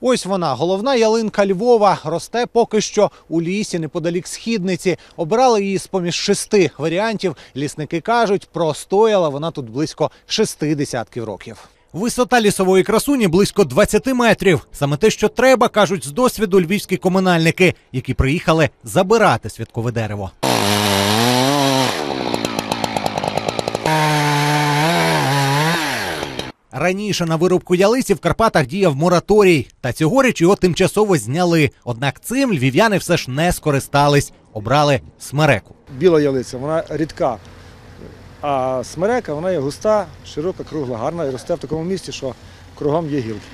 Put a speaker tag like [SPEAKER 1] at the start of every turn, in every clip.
[SPEAKER 1] Ось вона, головна ялинка Львова, росте поки що у лісі неподалік східниці. Обирали її з поміж шести варіантів. Лісники кажуть, простояла вона тут близько шести десятків років. Висота лісової красуні близько 20 метрів. Саме те, що треба, кажуть з досвіду львівські комунальники, які приїхали забирати святкове дерево. Раніше на вирубку ялиці в Карпатах діяв мораторій, та цьогоріч його тимчасово зняли. Однак цим львів'яни все ж не скористались, обрали смереку.
[SPEAKER 2] біла ялиця, вона рідка. А смерека, вона є густа, широка, кругла, гарна і росте в такому місці, що кругом є гілки.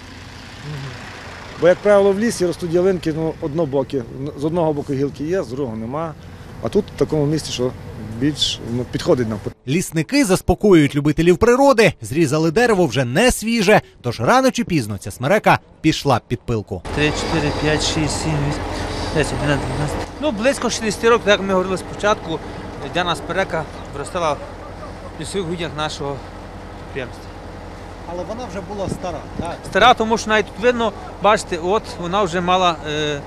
[SPEAKER 2] Бо, як правило, в лісі ростуть ялинки ну, однобокі. З одного боку гілки є, з другого нема. А тут в такому місці, що більш ну, підходить нам.
[SPEAKER 1] Лісники заспокоюють любителів природи, зрізали дерево вже не свіже, тож рано чи пізно ця смерека пішла під пилку.
[SPEAKER 3] 3, 4, 5, 6, 7, 8, 10, 11, 12. Ну, близько 60 років, як ми говорили спочатку, Дяна Сперека виростала в лісових гудях нашого підприємства.
[SPEAKER 1] Але вона вже була стара. Так?
[SPEAKER 3] Стара, тому що навіть тут видно, бачите, от вона вже мала е,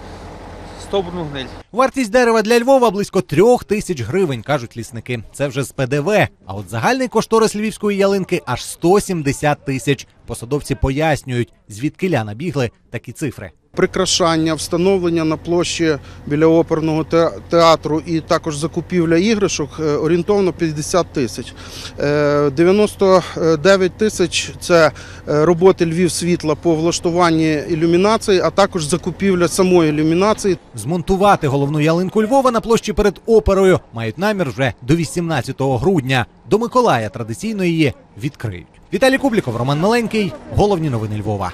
[SPEAKER 3] стовбурну гниль.
[SPEAKER 1] Вартість дерева для Львова близько трьох тисяч гривень, кажуть лісники. Це вже з ПДВ. А от загальний кошторис львівської ялинки аж 170 тисяч. Посадовці пояснюють, звідкиля набігли такі цифри.
[SPEAKER 4] Прикрашання, встановлення на площі біля оперного театру і також закупівля іграшок е, орієнтовно 50 тисяч. Е, 99 тисяч це е, роботи Львів світла по влаштуванні ілюмінації, а також закупівля самої ілюмінації.
[SPEAKER 1] Змонтувати головну ялинку Львова на площі перед оперою мають намір вже до 18 грудня. До Миколая традиційно її відкриють. Віталій Кубліков, Роман Миленький. Головні новини Львова.